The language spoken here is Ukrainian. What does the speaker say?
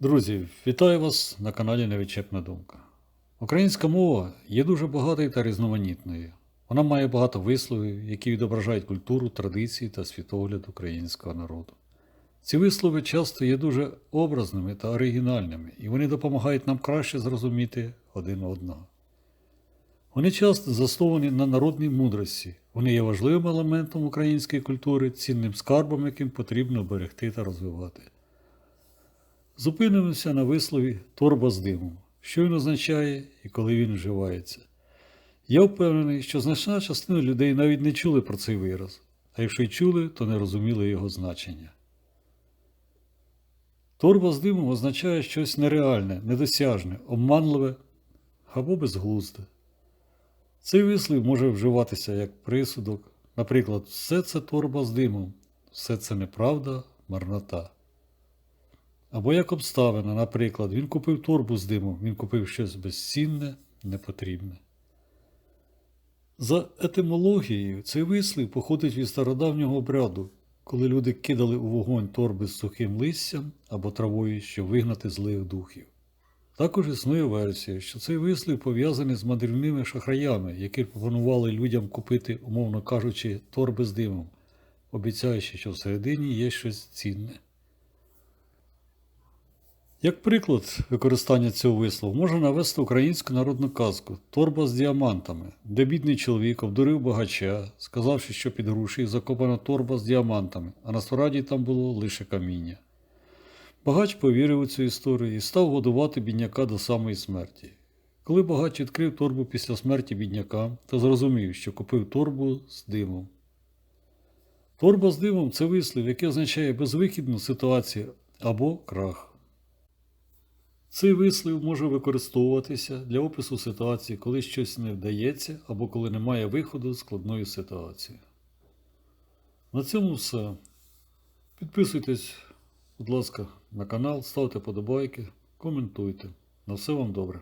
Друзі, вітаю вас на каналі Невідчепна Думка. Українська мова є дуже багатою та різноманітною. Вона має багато висловів, які відображають культуру, традиції та світогляд українського народу. Ці вислови часто є дуже образними та оригінальними, і вони допомагають нам краще зрозуміти один одного. Вони часто засновані на народній мудрості. Вони є важливим елементом української культури, цінним скарбом, яким потрібно берегти та розвивати. Зупинимося на вислові торба з димом, що він означає і коли він вживається. Я впевнений, що значна частина людей навіть не чули про цей вираз, а якщо й чули, то не розуміли його значення. Торба з димом означає щось нереальне, недосяжне, обманливе або безглузде. Цей вислів може вживатися як присудок, наприклад, все це торба з димом, все це неправда, марнота. Або як обставина, наприклад, він купив торбу з димом, він купив щось безцінне, непотрібне. За етимологією, цей вислів походить від стародавнього обряду, коли люди кидали у вогонь торби з сухим листям або травою, щоб вигнати злих духів. Також існує версія, що цей вислів пов'язаний з мандрівними шахраями, які пропонували людям купити, умовно кажучи, торби з димом, обіцяючи, що всередині є щось цінне. Як приклад використання цього вислову можна навести українську народну казку Торба з діамантами, де бідний чоловік обдурив багача, сказавши, що під грушею закопана торба з діамантами, а насправді там було лише каміння. Багач повірив у цю історію і став годувати бідняка до самої смерті. Коли багач відкрив торбу після смерті бідняка, то зрозумів, що купив торбу з димом. Торба з димом це вислів, який означає безвихідну ситуацію або крах. Цей вислів може використовуватися для опису ситуації, коли щось не вдається або коли немає виходу з складної ситуації. На цьому все. Підписуйтесь, будь ласка, на канал, ставте подобайки, коментуйте. На все вам добре.